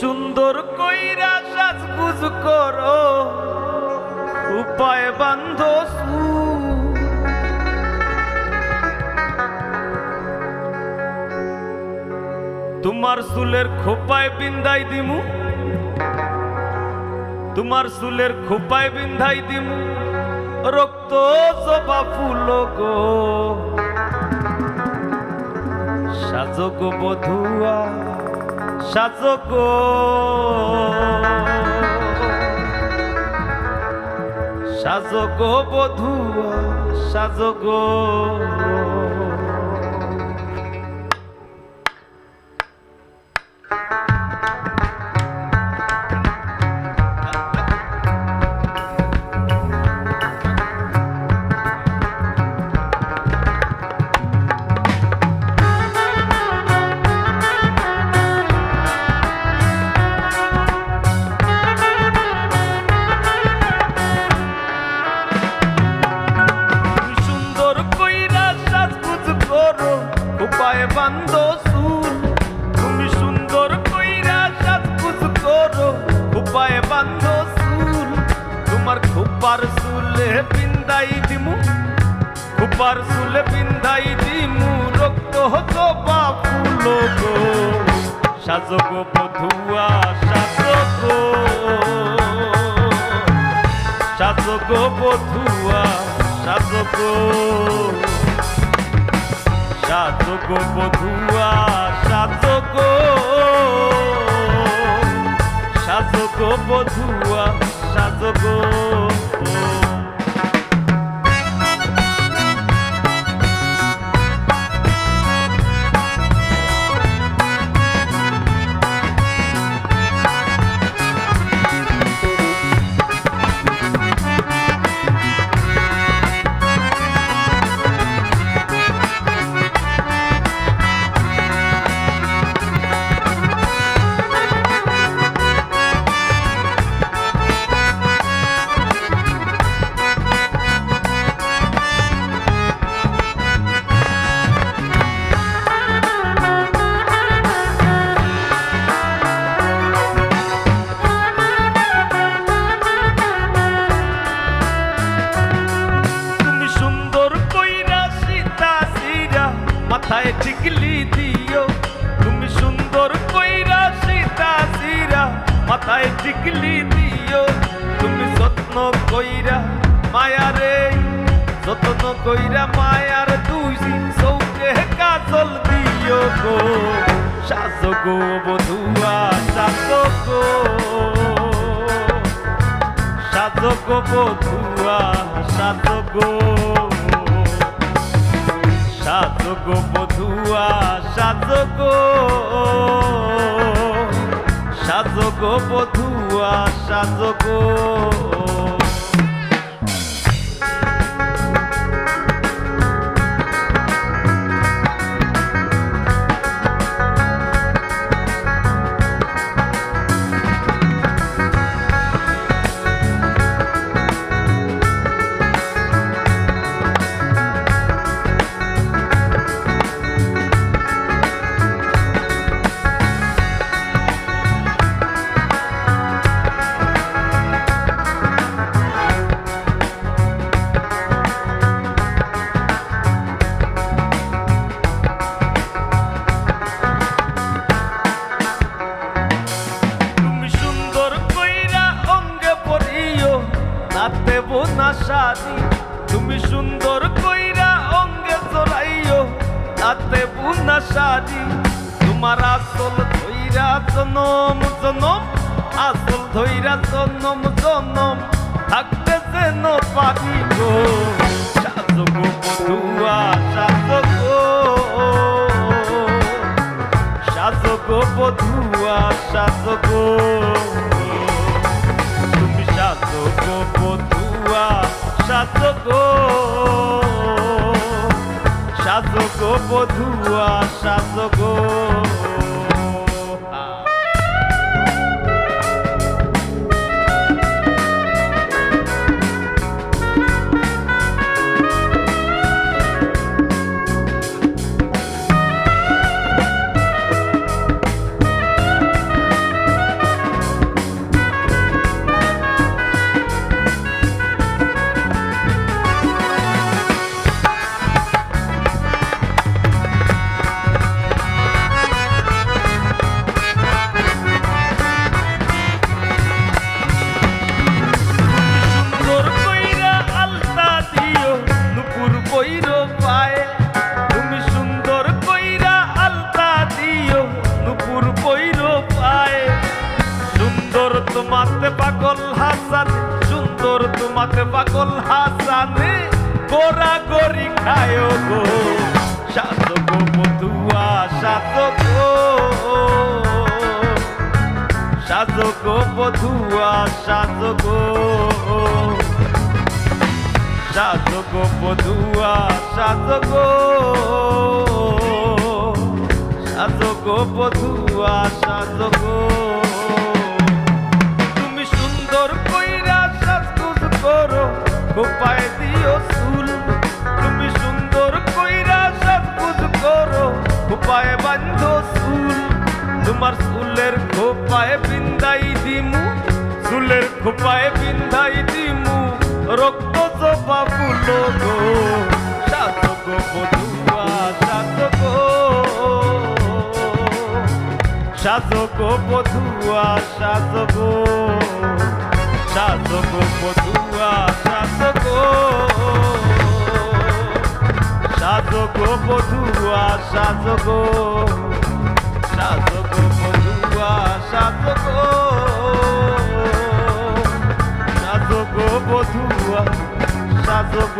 সুন্দর কইরা সাজগুজ করো। উপায় বান্ধ তোমার চুলের খোপায় বিন্দাই দিমু। তোমার চুলের খোপায় বিন্ধাই দিমু। রক্ত জবা ফুল গো। সাজক বধুয়া। সাজক শাসক বধুয়া সাজক উপায় বান্ধ সুর তোমার খুপার চুলে বিন্দাই দিমু। খুপার চুলে বিন্দাই দিমু, রক্ত হতো বা ফুল গো। সাজগ বধুয়া, সাজগ। সাজগ বধুয়া, সাজগ। সাজগ বধুয়া। সাজগ বধুয়া সাজগ টিকলি দিও। তুমি যত্ন কইরা মায়ারে, যত্ন কইরা মায়ার দুই চৌকে কাজল দিও গো। সাজগো বধুয়া সাজগো সাধক বধুয়া সাধক সাধক বধুয়া সাধক সাধক বধুয়া সাধক তুমি নাতে বোনা শাড়ি তুমি সুন্দর কইরা অঙ্গে জড়াইও। নাতে বোনা শাড়ি তোমার আসল ধইরা জনম জনম। আসল ধইরা জনম জনম। থাকতে যেন পারি গো সাজগ বধুয়া সাজগ সাজগ বধুয়া সাজগ সাজগ বধুয়া সাজগ পাগল হাসানে, গোরা গরি খায় গো। সাজগ বধুয়া সাজগ সাজগ বধুয়া সাজগ সাজগ বধুয়া সাজগ সাজগ বধুয়া সাজগ খোপায় দিও চুল তুমি সুন্দর কইরা সাজগুজ করো। খোপায় বান্ধ চুল তোমার চুলের খোপায় বিন্দাই দিমু। চুলের খোপায় বিন্দাই দিমু। রক্ত জবা ফুল গো। সাজগ বধুয়া সাজগ সাজগ বধুয়া সাজগ সাজগ বধুয়া সাজগ সাজগ বধুয়া সাজগ সাজগ বধুয়া সাজগ সাজগ বধুয়া সাজগ